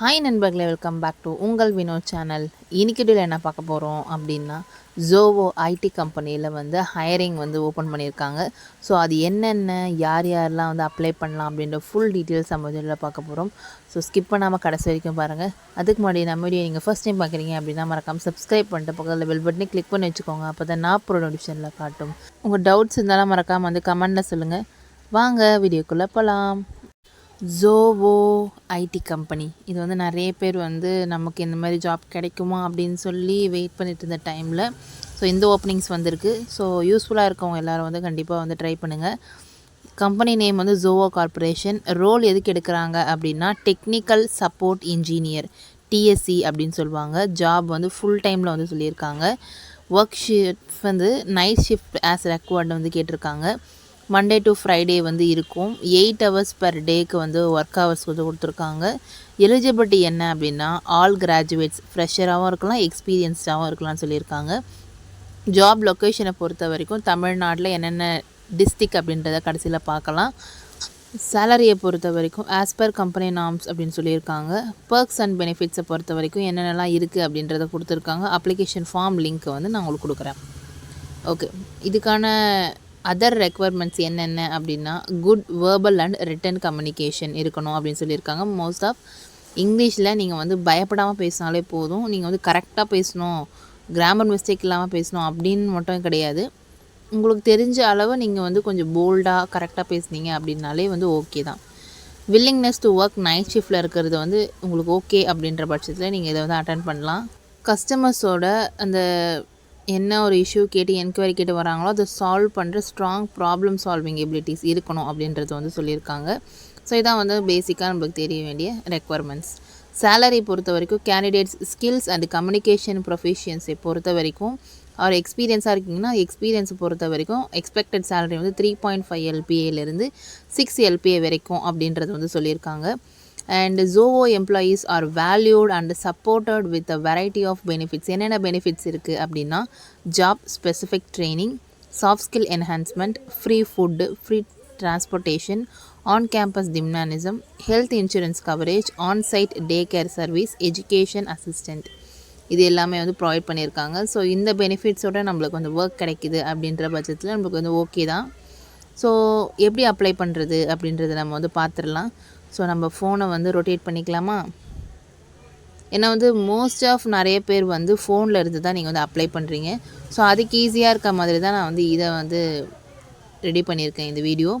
Hi நண்பர்களே welcome back to உங்கள் Vinod channel இன்னைக்கு என்ன பார்க்க போகிறோம் அப்படின்னா ஜோவோ ஐடி கம்பெனியில் வந்து ஹையரிங் வந்து ஓப்பன் பண்ணியிருக்காங்க. ஸோ அது என்னென்ன யார் யாரெல்லாம் வந்து அப்ளை பண்ணலாம் அப்படின்ற ஃபுல் டீட்டெயில்ஸ் நம்ம இதில் பார்க்க போகிறோம் ஸோ ஸ்கிப் பண்ணாமல் கடைசி வரைக்கும் பாருங்கள் அதுக்கு முன்னாடி நம்ம வீடியோ நீங்கள் ஃபஸ்ட் டைம் பார்க்குறீங்க அப்படின்னா மறக்காமல் சப்ஸ்கிரைப் பண்ணிட்டு பக்கத்தில் பெல் பட்டனே கிளிக் பண்ணி வச்சுக்கோங்க. அப்போ தான் நான் போகிற நோட்டிஃபிகேஷனில் காட்டும். உங்கள் டவுட்ஸ் இருந்தாலும் மறக்காமல் வந்து கமெண்டில் சொல்லுங்கள் வாங்க வீடியோக்குள்ளே போகலாம் ஜோவோ ஐடி கம்பெனி இது வந்து நிறைய பேர் வந்து நமக்கு இந்த மாதிரி ஜாப் கிடைக்குமா அப்படின்னு சொல்லி வெயிட் பண்ணிட்டு இருந்த டைமில் ஸோ இந்த ஓப்பனிங்ஸ் வந்திருக்கு. ஸோ யூஸ்ஃபுல்லாக இருக்கவங்க எல்லாரும் வந்து கண்டிப்பாக வந்து ட்ரை பண்ணுங்கள் கம்பெனி நேம் வந்து ஜோவோ கார்ப்பரேஷன் ரோல் எதுக்கு எடுக்கிறாங்க அப்படின்னா டெக்னிக்கல் சப்போர்ட் இன்ஜினியர் டிஎஸ்சி அப்படின்னு சொல்லுவாங்க. ஜாப் வந்து ஃபுல் டைமில் வந்து சொல்லியிருக்காங்க. ஒர்க் ஷிஃப்ட் வந்து நைட் ஷிஃப்ட் ஆஸ் ரெக்வர்டு வந்து கேட்டிருக்காங்க. மண்டே டு ஃப்ரைடே வந்து இருக்கும். எயிட் ஹவர்ஸ் பர் டேக்கு வந்து ஒர்க் ஹவர்ஸ் வந்து கொடுத்துருக்காங்க. எலிஜிபிலிட்டி என்ன அப்படின்னா ஆல் கிராஜுவேட்ஸ் ஃப்ரெஷராகவும் இருக்கலாம் எக்ஸ்பீரியன்ஸ்டாகவும் இருக்கலாம்னு சொல்லியிருக்காங்க. ஜாப் லொக்கேஷனை பொறுத்த வரைக்கும் தமிழ்நாட்டில் என்னென்ன டிஸ்ட்ரிக் அப்படின்றத கடைசியில் பார்க்கலாம். சேலரியை பொறுத்த வரைக்கும் ஆஸ் பர் கம்பெனி நார்ம்ஸ் அப்படின்னு சொல்லியிருக்காங்க. பர்க்ஸ் அண்ட் பெனிஃபிட்ஸை பொறுத்த வரைக்கும் என்னென்னலாம் இருக்குது அப்படின்றத கொடுத்துருக்காங்க. அப்ளிகேஷன் ஃபார்ம் லிங்க்கை வந்து நான் உங்களுக்கு கொடுக்குறேன். ஓகே இதுக்கான அதர் ரெக்குவயர்மெண்ட்ஸ் என்னென்ன அப்படின்னா good verbal and written communication இருக்கணும் அப்படின்னு சொல்லியிருக்காங்க. மோஸ்ட் ஆஃப் இங்கிலீஷில் நீங்கள் வந்து பயப்படாமல் பேசினாலே போதும். நீங்கள் வந்து கரெக்டாக பேசணும். கிராமர் மிஸ்டேக் இல்லாமல் பேசணும் அப்படின்னு மட்டும் கிடையாது. உங்களுக்கு தெரிஞ்ச அளவு நீங்கள் வந்து கொஞ்சம் போல்டாக கரெக்டாக பேசுனீங்க அப்படின்னாலே வந்து ஓகே தான். வில்லிங்னஸ் டு ஒர்க் நைட் ஷிஃப்ட்டில் இருக்கிறது வந்து உங்களுக்கு ஓகே அப்படின்ற பட்சத்தில் நீங்கள் இதை வந்து அட்டன் பண்ணலாம். கஸ்டமர்ஸோட அந்த என்ன ஒரு இஷ்யூ கேட்டு என்கொயரி கேட்டு வராங்களோ அதை சால்வ் பண்ணுற ஸ்ட்ராங் ப்ராப்ளம் சால்விங் எபிலிட்டிஸ் இருக்கணும் அப்படின்றது வந்து சொல்லியிருக்காங்க. ஸோ இதான் வந்து பேசிக்காக நம்மளுக்கு தெரிய வேண்டிய ரெக்குவயர்மெண்ட்ஸ் சேலரி பொறுத்த வரைக்கும் கேண்டிடேட்ஸ் ஸ்கில்ஸ் அண்ட் கம்யூனிகேஷன் ப்ரொஃபிஷியன்ஸை பொறுத்த வரைக்கும் அவர் எக்ஸ்பீரியன்ஸாக இருக்கீங்கன்னா எக்ஸ்பீரியன்ஸை பொறுத்த வரைக்கும் எக்ஸ்பெக்டட் சேலரி வந்து த்ரீ பாயிண்ட் ஃபைவ் எல்பிஏலேருந்து சிக்ஸ் எல்பிஏ வரைக்கும் அப்படின்றது வந்து சொல்லியிருக்காங்க. And Zoho employees are valued and supported with a variety of benefits என்னென்ன பெனிஃபிட்ஸ் இருக்குது அப்படின்னா job specific training soft skill enhancement free food free transportation on campus டிம்னானிசம் health insurance coverage on site day care service education assistant இது எல்லாமே வந்து provide பண்ணியிருக்காங்க. So இந்த பெனிஃபிட்ஸோட நம்மளுக்கு வந்து ஒர்க் கிடைக்குது அப்படின்ற பட்சத்தில் நம்மளுக்கு வந்து ஓகே தான். ஸோ எப்படி அப்ளை பண்ணுறது அப்படின்றத நம்ம வந்து பார்த்துடலாம் ஸோ நம்ம ஃபோனை வந்து ரொட்டேட் பண்ணிக்கலாமா? ஏன்னா வந்து மோஸ்ட் ஆஃப் நிறைய பேர் வந்து ஃபோனில் இருந்து தான் நீங்கள் வந்து அப்ளை பண்ணுறீங்க ஸோ அதுக்கு ஈஸியாக இருக்க மாதிரி தான் நான் வந்து இதை வந்து ரெடி பண்ணியிருக்கேன் இந்த video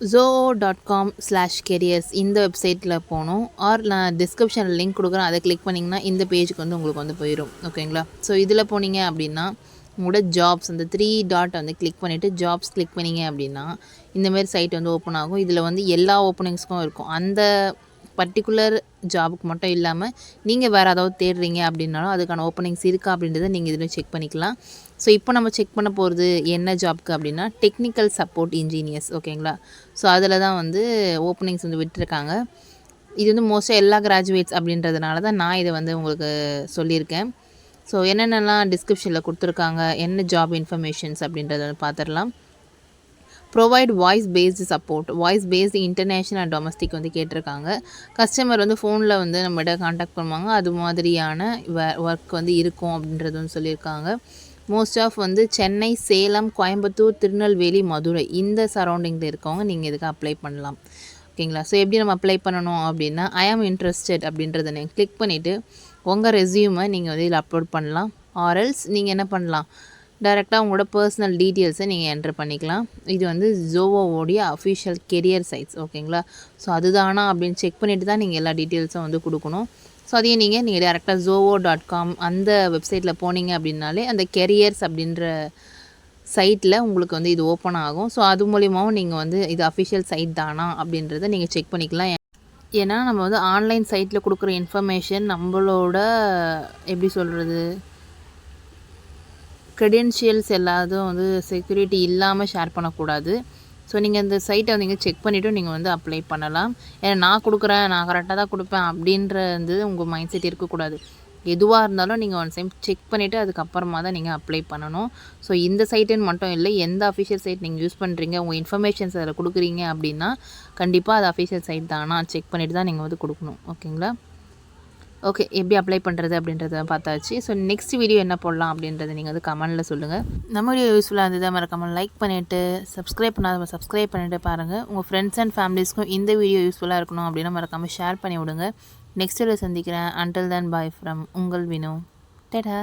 Zoho dot com slash careers இந்த வெப்சைட்டில் போகணும். ஆர் நான் டிஸ்கிரிப்ஷனில் லிங்க் கொடுக்குறேன். அதை கிளிக் பண்ணிங்கன்னா இந்த பேஜுக்கு வந்து உங்களுக்கு வந்து போயிடும் ஓகேங்களா ஸோ இதில் போனீங்க அப்படின்னா உங்களோட ஜாப்ஸ் அந்த த்ரீ டாட் வந்து கிளிக் பண்ணிவிட்டு ஜாப்ஸ் கிளிக் பண்ணிங்க அப்படின்னா இந்தமாரி சைட் வந்து ஓப்பன் ஆகும். இதில் வந்து எல்லா ஓப்பனிங்ஸ்க்கும் இருக்கும். அந்த பர்டிகுலர் ஜாபுக்கு மட்டும் இல்லாமல் நீங்கள் வேறு ஏதாவது தேடுறீங்க அப்படின்னாலும் அதுக்கான ஓப்பனிங்ஸ் இருக்கா அப்படின்றத நீங்கள் இதில் செக் பண்ணிக்கலாம். ஸோ இப்போ நம்ம செக் பண்ண போகிறது என்ன ஜாப்க்கு அப்படின்னா டெக்னிக்கல் சப்போர்ட் இன்ஜினியர்ஸ் ஓகேங்களா ஸோ அதில் தான் வந்து ஓப்பனிங்ஸ் வந்து விட்டுருக்காங்க. இது வந்து மோஸ்ட்டாக எல்லா கிராஜுவேட்ஸ் அப்படின்றதுனால தான் நான் இதை வந்து உங்களுக்கு சொல்லியிருக்கேன். ஸோ என்னென்னலாம் டிஸ்கிரிப்ஷனில் கொடுத்துருக்காங்க? என்ன ஜாப் இன்ஃபர்மேஷன்ஸ் அப்படின்றத பார்த்துடலாம் provide voice based support voice based international and domestic வந்து கேட்டிருக்காங்க. கஸ்டமர் வந்து ஃபோனில் வந்து நம்மகிட்ட காண்டாக்ட் பண்ணுவாங்க. அது மாதிரியான ஒர்க் வந்து இருக்கும் அப்படின்றதும் சொல்லியிருக்காங்க. மோஸ்ட் ஆஃப் வந்து சென்னை சேலம் கோயம்புத்தூர் திருநெல்வேலி மதுரை இந்த சரௌண்டிங்கில் இருக்கவங்க நீங்கள் இதுக்கு அப்ளை பண்ணலாம். ஓகேங்களா? ஸோ எப்படி நம்ம அப்ளை பண்ணணும் அப்படின்னா ஐ ஆம் இன்ட்ரெஸ்டட் அப்படின்றத நீங்கள் கிளிக் பண்ணிவிட்டு உங்கள் ரெஸ்யூமை நீங்கள் வந்து இதில் அப்லோட் பண்ணலாம். ஆர்எல்ஸ் நீங்கள் என்ன பண்ணலாம்? டைரெக்டாக உங்களோட பர்சனல் டீட்டெயில்ஸை நீங்கள் என்ட்ரு பண்ணிக்கலாம். இது வந்து ஜோவோவோடைய அஃபிஷியல் கெரியர் சைட்ஸ் ஓகேங்களா? ஸோ அதுதானா அப்படின்னு செக் பண்ணிவிட்டு தான் நீங்கள் எல்லா டீட்டெயில்ஸும் வந்து கொடுக்கணும். ஸோ அதையும் நீங்கள் நீங்கள் டேரெக்டாக ஜோவோ டாட் காம் அந்த வெப்சைட்டில் போனீங்க அப்படின்னாலே அந்த கெரியர்ஸ் அப்படின்ற சைட்டில் உங்களுக்கு வந்து இது ஓப்பன் ஆகும். ஸோ அது மூலியமாகவும் நீங்கள் வந்து இது அஃபிஷியல் சைட் தானா அப்படின்றத நீங்கள் செக் பண்ணிக்கலாம். ஏன்னா நம்ம வந்து ஆன்லைன் சைட்டில் கொடுக்குற இன்ஃபர்மேஷன் நம்மளோட எப்படி சொல்கிறது க்ரெடென்ஷியல்ஸ் எல்லாத்தும் வந்து செக்யூரிட்டி இல்லாமல் ஷேர் பண்ணக்கூடாது. ஸோ நீங்கள் இந்த சைட்டை வந்து நீங்கள் செக் பண்ணிவிட்டு நீங்கள் வந்து அப்ளை பண்ணலாம். ஏன்னா நான் கொடுக்குறேன் நான் கரெக்டாக தான் கொடுப்பேன் அப்படின்றது உங்கள் மைண்ட் செட் இருக்கக்கூடாது. எதுவாக இருந்தாலும் நீங்கள் ஒன் டைம் செக் பண்ணிவிட்டு அதுக்கப்புறமா தான் நீங்கள் அப்ளை பண்ணணும். ஸோ இந்த சைட்டுன்னு மட்டும் இல்லை எந்த அஃபிஷியல் சைட் நீங்கள் யூஸ் பண்ணுறீங்க உங்கள் இன்ஃபர்மேஷன்ஸ் அதில் கொடுக்குறீங்க அப்படின்னா கண்டிப்பாக அது அஃபிஷியல் சைட் தானா. செக் பண்ணிவிட்டு தான் நீங்கள் வந்து கொடுக்கணும். ஓகேங்களா ஓகே எப்படி அப்ளை பண்ணுறது அப்படின்றத பார்த்தாச்சு. ஸோ நெக்ஸ்ட் வீடியோ என்ன போடலாம் அப்படின்றத நீங்கள் வந்து கமெண்டில் சொல்லுங்கள் நம்ம வீடியோ யூஸ்ஃபுல்லாக இருந்தது மறக்காமல் லைக் பண்ணிவிட்டு சப்ஸ்கிரைப் பண்ணாத சப்ஸ்கிரைப் பண்ணிவிட்டு பாருங்கள் உங்கள் ஃப்ரெண்ட்ஸ் அண்ட் ஃபேமிலிஸ்க்கும் இந்த வீடியோ யூஸ்ஃபுல்லாக இருக்கணும் அப்படின்னா மறக்காமல் ஷேர் பண்ணி விடுங்க. நெக்ஸ்ட் வீடியோ சந்திக்கிறேன். அன்டில் தன் பாய் ஃப்ரம் உங்கள் வினோ. டேடா